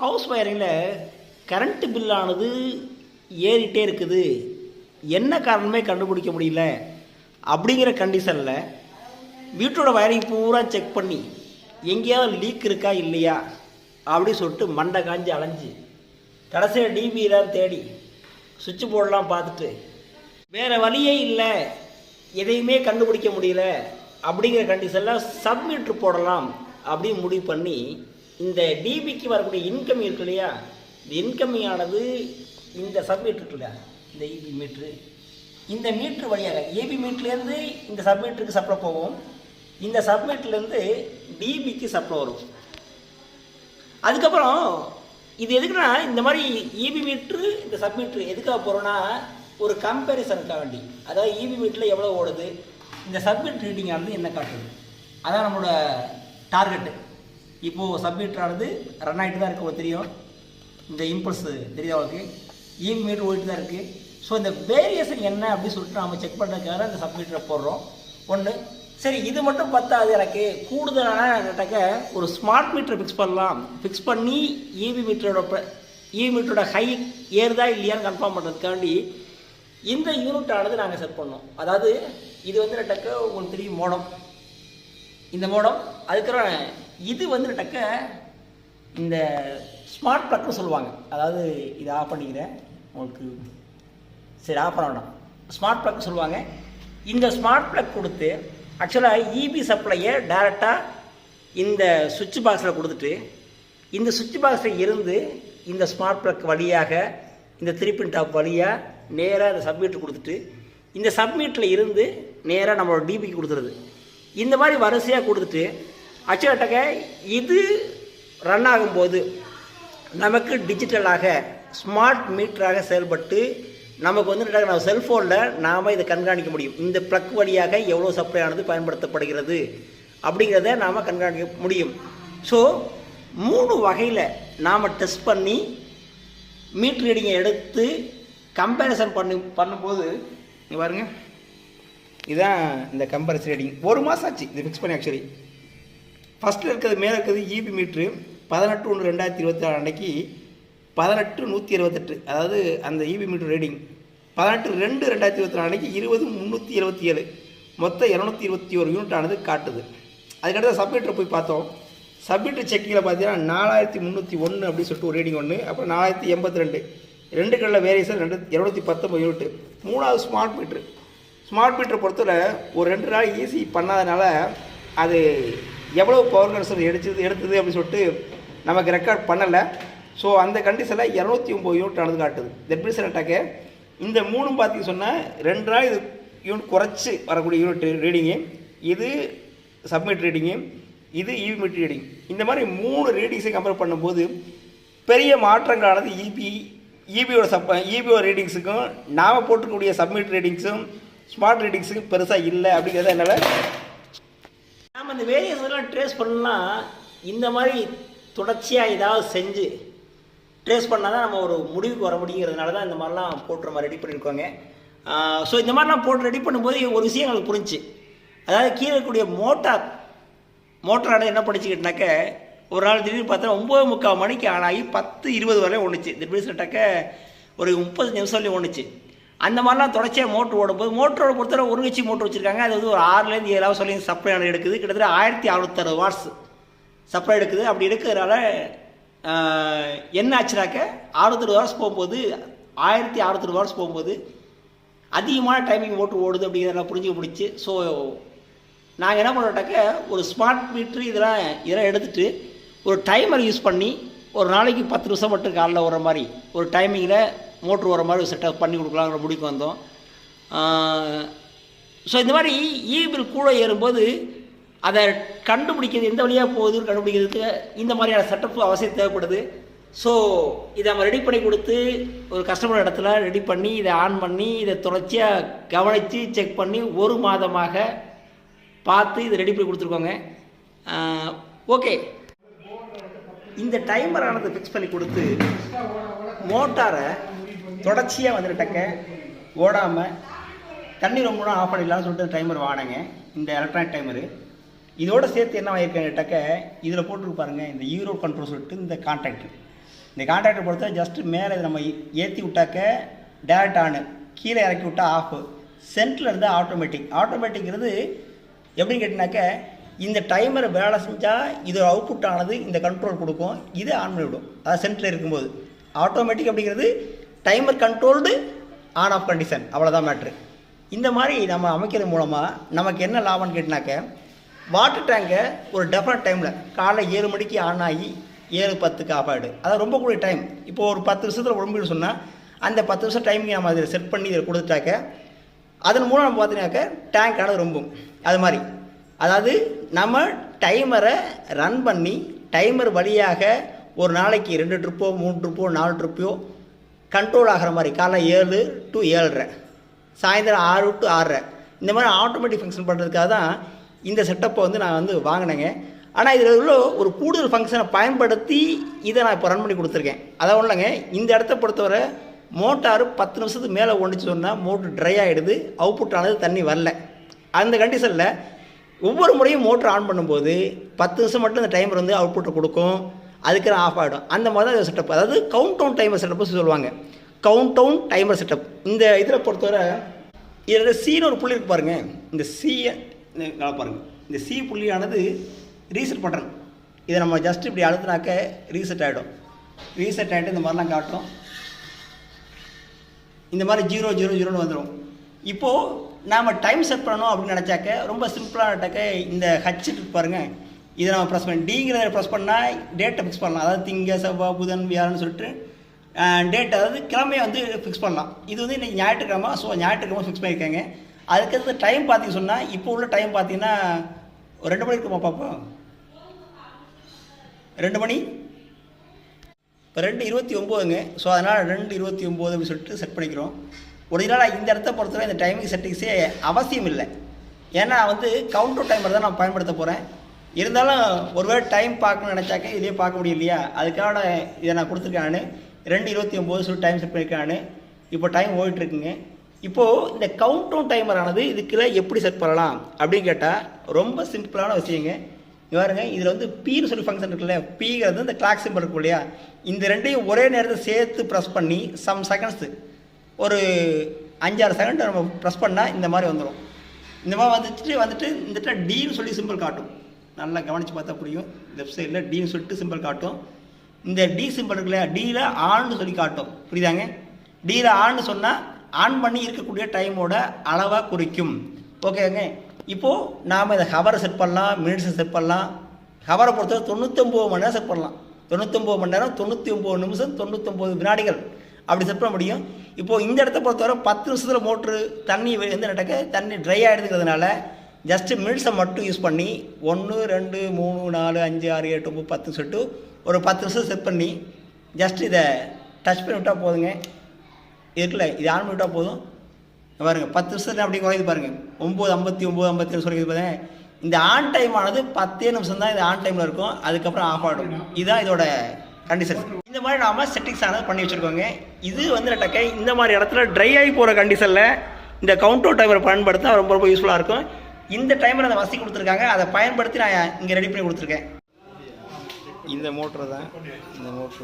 House வயரிங்கில் current பில்லானது ஏறிட்டே இருக்குது. என்ன காரணமே கண்டுபிடிக்க முடியல. அப்படிங்கிற கண்டிஷனில் வீட்டோட வயரிங் பூரா செக் பண்ணி எங்கேயாவது லீக் இருக்கா இல்லையா? அப்படின்னு சொல்லிட்டு மண்டை காஞ்சி அலைஞ்சு கடைசியில் டிபிலாம் தேடி சுவிட்ச் போர்டெலாம் பார்த்துட்டு வேறு வழியே இல்லை எதையுமே கண்டுபிடிக்க முடியல அப்படிங்கிற கண்டிஷனில் சப்மீட்ரு போடலாம் அப்படின்னு முடிவு பண்ணி இந்த டிபிக்கு வரக்கூடிய இன்கம் இருக்கு இல்லையா? இந்த இன்கம்மியானது ஆனது இந்த சப்மீட்ரு இருக்குல்ல இந்த இபி மீட்ரு இந்த மீட்ரு வழியாக ஏபி மீட்லேருந்து இந்த சப்மீட்டருக்கு சப்ளை போகும். இந்த சப்மீட்லேருந்து டிபிக்கு சப்ளை வரும். அதுக்கப்புறம் இது எதுக்குன்னா இந்த மாதிரி இபி மீட்ரு இந்த சப்மீட்ரு எதுக்காக போகிறோன்னா ஒரு கம்பேரிசனுக்காக வேண்டி. அதாவது இபி மீட்டரில் எவ்வளோ ஓடுது? இந்த சப்மீட் ரீடிங் ஆனது என்ன காட்டுது? அதான் நம்மளோட டார்கெட்டு இப்போது சப்மீட்டரானது ரன் ஆகிட்டு தான் இருக்கு தெரியும். இந்த இம்பல்ஸ் தெரியுதா அவளுக்கு இபி ஓடிட்டு தான் இருக்குது ஸோ இந்த வேரியேஷன் என்ன அப்படின்னு சொல்லிட்டு நம்ம செக் பண்ணுறதுக்காக இந்த சப்மீட்டரை போடுறோம். ஒன்று சரி இது மட்டும் பத்தாது எனக்கு. கூடுதலான கேட்டாக்க ஒரு ஸ்மார்ட் மீட்டர் ஃபிக்ஸ் பண்ணலாம். ஃபிக்ஸ் பண்ணி இவி மீட்டரோட இவி மீட்டரோட ஹை ஏறுதா இல்லையான்னு கன்ஃபார்ம் பண்ணுறதுக்காண்டி இந்த யூனிட்டானது நாங்கள் செட் பண்ணோம். அதாவது இது வந்து ரெட்டக்க உங்களுக்கு தெரியும் மோடம். இந்த மோடம் அதுக்கப்புறம் இது வந்துட்டக்க இந்த ஸ்மார்ட் ப்ளக்னு சொல்லுவாங்க. அதாவது இதை ஆஃப் பண்ணிக்கிறேன். உங்களுக்கு சரி ஆஃப் பண்ண வேண்டாம். ஸ்மார்ட் ப்ளக் சொல்லுவாங்க. இந்த ஸ்மார்ட் ப்ளக் கொடுத்து ஆக்சுவலாக இபி சப்ளையை டைரெக்டாக இந்த சுவிட்ச் பாக்ஸில் கொடுத்துட்டு இந்த சுவிட்ச் பாக்ஸில் இருந்து இந்த ஸ்மார்ட் ப்ளக் வழியாக இந்த த்ரீ பின் டாப் வழியாக நேராக இந்த சப்மீட்டர் கொடுத்துட்டு இந்த சப்மீட்டில் இருந்து நேராக நம்மளோட டிபிக்கு கொடுத்துருது இந்த மாதிரி வரிசையாக கொடுத்துட்டு ஆக்சுவலாக இது ரன் ஆகும்போது நமக்கு டிஜிட்டலாக ஸ்மார்ட் மீட்டராக செயல்பட்டு நமக்கு வந்து நம்ம செல்ஃபோனில் நாம் இதை கண்காணிக்க முடியும். இந்த ப்ளக் வழியாக எவ்வளோ சப்ளை ஆனது பயன்படுத்தப்படுகிறது அப்படிங்கிறத நாம் கண்காணிக்க முடியும். ஸோ மூணு வகையில் நாம் டெஸ்ட் பண்ணி மீட் ரீடிங்கை எடுத்து கம்பேரிசன் பண்ணி பண்ணும்போது பாருங்கள் இதுதான் இந்த கம்பேரிசன் ரீடிங் ஒரு மாதம் ஆச்சு இது ஃபிக்ஸ் பண்ணி ஆக்சுவலி ஃபஸ்ட்டில் இருக்கிறது மேலே இருக்கிறது இபி மீட்ரு பதினெட்டு ஒன்று ரெண்டாயிரத்தி இருபத்தி நாலு அன்னைக்கு பதினெட்டு நூற்றி இருபத்தெட்டு அதாவது அந்த இபி மீட்ரு ரீடிங் பதினெட்டு ரெண்டு ரெண்டாயிரத்தி இருபத்தி நாலு அன்னைக்கு இருபது முந்நூற்றி இருபத்தி ஏழு. மொத்தம் இரநூத்தி இருபத்தி ஒரு யூனிட் ஆனது காட்டுது. அதுக்கடுத்து சப்மீட்டர் போய் பார்த்தோம். சப்மீட்டர் செக்கிங்கில் பார்த்தீங்கன்னா நாலாயிரத்தி முந்நூற்றி ஒன்று அப்படின்னு சொல்லிட்டு ஒரு ரீடிங் ஒன்று அப்புறம் நாலாயிரத்தி எண்பத்தி ரெண்டு. ரெண்டு கடலில் வேரியேஷன் ரெண்டு இரநூத்தி பத்தொம்பது யூனிட் மூணாவது ஸ்மார்ட் மீட்ரு ஸ்மார்ட் மீட்டரை பொறுத்தவரை ஒரு ரெண்டு நாள் ஈஸி பண்ணாதனால அது எவ்வளோ பவர் கன்சர் எடுத்தது எடுத்தது அப்படின்னு சொல்லிட்டு நமக்கு ரெக்கார்ட் பண்ணலை. ஸோ அந்த கண்டிஷனில் இரநூத்தி ஒம்பது யூனிட் நடந்து காட்டுது. தட் மீன்ஸ் இந்த மூணும் பார்த்திங்க சொன்னால் ரெண்டு நாள் இது யூனிட் குறைச்சி வரக்கூடிய யூனிட் ரீடிங்கு இது சப்மிட் ரீடிங்கு இது இவிமிட் ரீடிங் இந்த மாதிரி மூணு ரீடிங்ஸை கம்பேர் பண்ணும்போது பெரிய மாற்றங்களானது இபி இபியோட சப் இபிஓ ரீடிங்ஸுக்கும் நாம் போட்டுக்கூடிய சப்மிட் ரீடிங்ஸும் ஸ்மார்ட் ரீடிங்ஸுக்கும் பெருசாக இல்லை அப்படிங்கிறத என்னால் நம்ம இந்த வேரியஸ் எல்லாம் ட்ரேஸ் பண்ணலாம். இந்த மாதிரி தொடர்ச்சியாக ஏதாவது செஞ்சு ட்ரேஸ் பண்ணால் தான் நம்ம ஒரு முடிவுக்கு வர முடியுங்கிறதுனால தான் இந்த மாதிரிலாம் போட்டு நம்ம ரெடி பண்ணியிருக்கோங்க. ஸோ இந்த மாதிரிலாம் போட்டு ரெடி பண்ணும்போது ஒரு விஷயம் எங்களுக்கு புரிஞ்சுச்சு. அதாவது கீழே இருக்கக்கூடிய மோட்டார் மோட்டரான என்ன படிச்சுக்கிட்டாக்க ஒரு நாள் திடீர்னு பார்த்தா ஒம்பது முக்கால் மணிக்கு ஆன் பத்து இருபது வரையும் ஒன்றுச்சு திடீர்னு சொல்லிட்டாக்க ஒரு முப்பது நிமிஷம்லேயும் ஒன்றுச்சு அந்த மாதிரிலாம் தொடர்ச்சியாக மோட்ரு ஓடும்போது மோட்டரோட பொறுத்தவரை ஒரு கட்சி மோட்ரு வச்சுருக்காங்க. அது வந்து ஒரு ஆறுலேருந்து ஏழாவது சொல்லி சப்ளை ஆன எடுக்குது. கிட்டத்தட்ட ஆயிரத்தி அறுபத்தாறு வாட்ஸ் சப்ளை எடுக்குது. அப்படி எடுக்கிறதுனால என்ன ஆச்சுனாக்க அறுபத்தொரு வாட்ஸ் போகும்போது ஆயிரத்தி அறுபத்தொரு வாட்ஸ் போகும்போது அதிகமான டைமிங் மோட்ரு ஓடுது அப்படிங்கிறத புரிஞ்சுக்க முடிச்சு. ஸோ நாங்கள் என்ன பண்ணோட்டாக்க ஒரு ஸ்மார்ட் மீட்ரு இதெல்லாம் இதெல்லாம் எடுத்துட்டு ஒரு டைமர் யூஸ் பண்ணி ஒரு நாளைக்கு பத்து நிமிஷம் மட்டும் காலைல வர மாதிரி ஒரு டைமிங்கில் மோட்ரு வர மாதிரி செட்டப் பண்ணி கொடுக்கலாங்கிற முடிவுக்கு வந்தோம். ஸோ இந்த மாதிரி இ கூட ஏறும்போது அதை கண்டுபிடிக்கிறது எந்த வழியாக போகுதுன்னு கண்டுபிடிக்கிறதுக்கு இந்த மாதிரியான செட்டப் அவசியம் தேவைப்படுது. ஸோ இதை நம்ம ரெடி பண்ணி கொடுத்து ஒரு கஸ்டமர் இடத்துல ரெடி பண்ணி இதை ஆன் பண்ணி இதை தொடர்ச்சியாக கவனித்து செக் பண்ணி ஒரு மாதமாக பார்த்து இதை ரெடி பண்ணி கொடுத்துருக்கோங்க. ஓகே இந்த டைமரானது ஃபிக்ஸ் பண்ணி கொடுத்து மோட்டாரை தொடர்ச்சியாக வந்துட்டக்க ஓடாமல் தண்ணி ரொம்ப நேரம் ஆஃப் பண்ணிடலாம்னு சொல்லிட்டு டைமர் வாங்கினேங்க. இந்த எலக்ட்ரானிக் டைமரு இதோட சேர்த்து என்ன வாங்கியிருக்கேன் டக்க இதில் போட்டுருக்கு இந்த ஈரோ கண்ட்ரோல் சொல்லிட்டு இந்த கான்ட்ராக்டர் இந்த கான்ட்ராக்டர் பொறுத்த ஜஸ்ட்டு மேலே இதை நம்ம ஏற்றி விட்டாக்க டேரக்ட் ஆனு கீழே இறக்கி விட்டா ஆஃபு சென்டரில் இருந்தால் ஆட்டோமேட்டிக் ஆட்டோமேட்டிக்கிறது எப்படின்னு கேட்டினாக்க இந்த டைமரை வேலை செஞ்சால் இது அவுட்புட் ஆனது இந்த கண்ட்ரோல் கொடுக்கும் இது ஆன் பண்ணிவிடும். அதாவது சென்டரில் இருக்கும்போது. ஆட்டோமேட்டிக் அப்படிங்கிறது timer controlled on off condition அவ்வளோதான் மேட்ரு இந்த மாதிரி நம்ம அமைக்கிறது மூலமாக நமக்கு என்ன லாபம்னு கேட்டினாக்க வாட்டர் டேங்கை ஒரு டெஃபரட் டைமில் காலைல ஏழு மணிக்கு ஆன் ஆகி ஏழு பத்துக்கு ஆஃப் ஆகிடு அதான் ரொம்ப கூடிய டைம் இப்போ ஒரு பத்து வருஷத்தில் உடம்புன்னு சொன்னால் அந்த பத்து வருஷம் டைமிங் நம்ம அதில் செட் பண்ணி இதில் கொடுத்துட்டாக்க அதன் மூலம் நம்ம பார்த்தீங்கன்னாக்க டேங்க் ரொம்பும். அது மாதிரி. அதாவது நம்ம டைமரை ரன் பண்ணி டைமர் வழியாக ஒரு நாளைக்கு ரெண்டு ட்ரிப்போ மூணு ட்ரிப்போ நாலு ட்ரிப்போ கண்ட்ரோல் ஆகிற மாதிரி காலைல ஏழு டு ஏழரை சாயந்தரம் ஆறு டு ஆறரை. இந்த மாதிரி ஆட்டோமேட்டிக் ஃபங்க்ஷன் பண்ணுறதுக்காக தான் இந்த செட்டப்பை வந்து நான் வந்து வாங்கினேங்க. ஆனால் இதில் உள்ள ஒரு கூடுதல் ஃபங்க்ஷனை பயன்படுத்தி இதை நான் இப்போ ரன் பண்ணி கொடுத்துருக்கேன். அதான் ஒன்றுங்க இந்த இடத்த பொறுத்தவரை மோட்டார் பத்து நிமிஷத்துக்கு மேலே ஒன்றுச்சு சொன்னால் மோட்ரு ட்ரை ஆகிடுது அவுட்புட் ஆனது தண்ணி வரல. அந்த கண்டிஷனில் ஒவ்வொரு முறையும் மோட்ரு ஆன் பண்ணும்போது பத்து நிமிஷம் மட்டும் இந்த டைமர் வந்து அவுட்புட்டை கொடுக்கும். அதுக்கு ஆஃப் ஆகிடும் அந்த மாதிரி தான் செட்டப் அதாவது கவுண்ட் டவுன் டைமர் செட்டப் சொல்லுவாங்க. கவுண்ட் டவுன் டைமர் செட்டப் இந்த இதில் பொறுத்தவரை இதில் சீன்னு ஒரு புள்ளி இருக்கு பாருங்கள் இந்த சீயை பாருங்கள் இந்த சி புள்ளியானது ரீசெட் பட்டன் இதை நம்ம ஜஸ்ட் இப்படி அழுத்தினாக்க ரீசெட் ஆகிடும் ரீசெட் ஆகிட்டு இந்த மாதிரிலாம் காட்டும். இந்த மாதிரி ஜீரோ ஜீரோ ஜீரோன்னு வந்துடும் இப்போது நாம் டைம் செட் பண்ணணும் அப்படின்னு நினச்சாக்க ரொம்ப சிம்பிளானட்டாக்க இந்த ஹச் பாருங்கள் இதை நம்ம ப்ரெஸ் பண்ணி டிங்கிறத ப்ரெஸ் பண்ணால் டேட்டை ஃபிக்ஸ் பண்ணலாம். அதாவது திங்க செவ்வாய் புதன் வியாழன்னு சொல்லிட்டு டேட் அதாவது கிழமையை வந்து ஃபிக்ஸ் பண்ணலாம். இது வந்து இன்றைக்கி ஞாயிற்றுக்கிழமை ஸோ ஞாயிற்றுக்கிழமை ஃபிக்ஸ் பண்ணியிருக்காங்க. அதுக்கடுத்து டைம் பார்த்தீங்க சொன்னால் இப்போ உள்ள டைம் பார்த்தீங்கன்னா ஒரு ரெண்டு மணி இருக்குமா பார்ப்போம் ரெண்டு மணி? இப்போ ரெண்டு இருபத்தி ஒம்போதுங்க. ஸோ அதனால் ரெண்டு இருபத்தி ஒம்பது அப்படின்னு சொல்லிட்டு செட் பண்ணிக்கிறோம். ஒரிஜினலாக இந்த இடத்த பொறுத்தவரை இந்த டைமிங் செட்டிங்ஸே அவசியம் இல்லை ஏன்னா வந்து கவுண்டர் டைமர் தான் நான் பயன்படுத்த போகிறேன் இருந்தாலும் ஒருவேளை டைம் பார்க்கணும்னு நினச்சாக்க இதே பார்க்க முடியும் இல்லையா? அதுக்கான இதை நான் கொடுத்துருக்கானு ரெண்டு இருபத்தி ஒம்பது சொல்லி டைம் செட் பண்ணியிருக்கானு இப்போ டைம் ஓடிட்டுருக்குங்க. இப்போது இந்த கவுண்ட் டவுன் டைமர் ஆனது இதுக்குள்ள எப்படி செட் பண்ணலாம் அப்படின்னு கேட்டால் ரொம்ப சிம்பிளான விஷயங்க. பாருங்க இதில் வந்து பீன்னு சொல்லி ஃபங்க்ஷன் இருக்குல்ல பீங்கிறது இந்த கிளாக் சிம்பிள் இருக்கும் இல்லையா? இந்த ரெண்டையும் ஒரே நேரத்தில் சேர்த்து ப்ரெஸ் பண்ணி சம் செகண்ட்ஸு ஒரு அஞ்சாறு செகண்ட் நம்ம ப்ரெஸ் பண்ணால் இந்த மாதிரி வந்துடும் இந்த மாதிரி வந்துட்டு வந்துட்டு இந்த டீன்னு சொல்லி சிம்பிள் காட்டும். நல்லா கவனித்து பார்த்தா புரியும். லெஃப்ட் சைடில் டின்னு சொல்லிட்டு சிம்பிள் காட்டும். இந்த டி சிம்பிள் இருக்குல்ல டியில் ஆன்னு சொல்லி காட்டும். புரியுதாங்க? டியில் ஆன்னு சொன்னால் ஆன் பண்ணி இருக்கக்கூடிய டைமோட அளவாக குறிக்கும். ஓகேங்க? இப்போது நாம் இதை ஹவரை செட் பண்ணலாம் மினிட்ஸை செட் பண்ணலாம். ஹவரை பொறுத்தவரை தொண்ணூத்தொம்பது மணி நேரம் செட் பண்ணலாம். தொண்ணூத்தொம்பது மணி நேரம் தொண்ணூற்றி ஒம்பது நிமிஷம் தொண்ணூத்தொம்பது வினாடிகள். அப்படி செட் பண்ண முடியும். இப்போது இந்த இடத்த பொறுத்தவரை பத்து நிமிஷத்தில் மோட்ரு தண்ணி வெ- வந்து நடக்க தண்ணி ட்ரை ஆகிடுதுங்கிறதுனால ஜஸ்ட்டு மில்ஸை மட்டும் யூஸ் பண்ணி ஒன்று ரெண்டு மூணு நாலு அஞ்சு ஆறு எட்டு ஒம்பது பத்து சொல்லிட்டு ஒரு பத்து நிமிஷம் செட் பண்ணி ஜஸ்ட் இதை டச் பண்ணி விட்டால் போதுங்க. இருக்குல்ல இது ஆன் பண்ணி விட்டால் போதும். பாருங்கள் பாருங்க பத்து நிமிஷத்துல அப்படி குறையுது பாருங்க. ஒம்பது ஐம்பத்தி ஒம்பது ஐம்பத்தி நிமிஷம் சொல்லிது பாருங்க. இந்த ஆன் டைம் ஆனது பத்தே நிமிஷம் தான் இது ஆன் டைமில் இருக்கும். அதுக்கப்புறம் ஆஃப் ஆகிடும் இதுதான் இதோட கண்டிஷன் இந்த மாதிரி நாம செட்டிங்ஸ் ஆனது பண்ணி வச்சுருக்கோங்க. இது வந்து டக்கை இந்த மாதிரி இடத்துல ட்ரை ஆகி போகிற கண்டிஷனில் இந்த கவுண்டர் டைமரை பயன்படுத்த ரொம்ப ரொம்ப யூஸ்ஃபுல்லாக இருக்கும். இந்த டைமில் அந்த வசதி கொடுத்துருக்காங்க. அதை பயன்படுத்தி நான் இங்கே ரெடி பண்ணி கொடுத்துருக்கேன். இந்த மோட்ரு தான். இந்த மோட்ரு